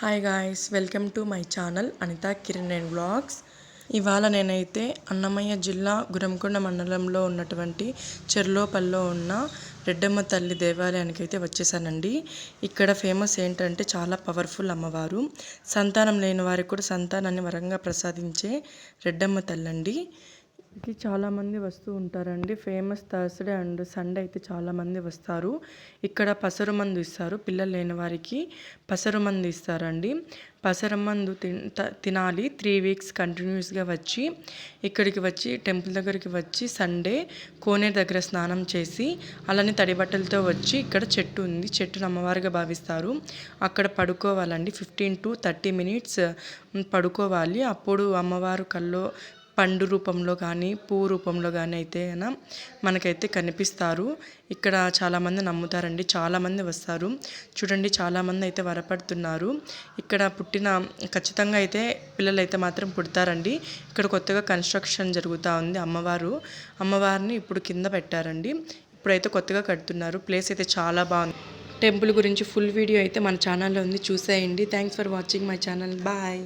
Hi guys welcome to my channel Anitha Kiran and vlogs ఇవాళ నేనైతే అన్నమయ్య జిల్లా గురంకొండ మండలంలో ఉన్నటువంటి చెర్లోపల్లో ఉన్న రెడ్డమ్మ తల్లి దేవాలయానికి అయితే వచ్చేసానండి. ఇక్కడ ఫేమస్ ఏంటంటే చాలా పవర్ఫుల్ అమ్మవారు. సంతానం లేని వారికి కూడా సంతానాన్ని వరంగా ప్రసాదించే రెడ్డమ్మ తల్లి అండి కి చాలామంది వస్తూ ఉంటారండి. ఫేమస్ థర్స్డే అండ్ సండే అయితే చాలామంది వస్తారు. ఇక్కడ పసరు మందు ఇస్తారు. పిల్లలు లేని వారికి పసరు మందు ఇస్తారండి. పసరమందు తినాలి. త్రీ వీక్స్ కంటిన్యూస్గా వచ్చి ఇక్కడికి వచ్చి టెంపుల్ దగ్గరికి వచ్చి సండే కోనేరు దగ్గర స్నానం చేసి అలానే తడి బట్టలతో వచ్చి ఇక్కడ చెట్టు ఉంది. చెట్టును అమ్మవారిగా భావిస్తారు. అక్కడ పడుకోవాలండి. ఫిఫ్టీన్ టు థర్టీ మినిట్స్ పడుకోవాలి. అప్పుడు అమ్మవారు కల్లో పండు రూపంలో కానీ పువ్వు రూపంలో కానీ అయితే మనకైతే కనిపిస్తారు. ఇక్కడ చాలామంది నమ్ముతారండి. చాలామంది వస్తారు. చూడండి చాలామంది అయితే వరపడుతున్నారు. ఇక్కడ పుట్టిన ఖచ్చితంగా అయితే పిల్లలు అయితే మాత్రం పుడతారండి. ఇక్కడ కొత్తగా కన్స్ట్రక్షన్ జరుగుతూ ఉంది అమ్మవారు. అమ్మవారిని ఇప్పుడు కింద పెట్టారండి. ఇప్పుడైతే కొత్తగా కడుతున్నారు. ప్లేస్ అయితే చాలా బాగుంది. టెంపుల్ గురించి ఫుల్ వీడియో అయితే మన ఛానల్లో ఉంది. చూసేయండి. Thanks for watching my channel. Bye.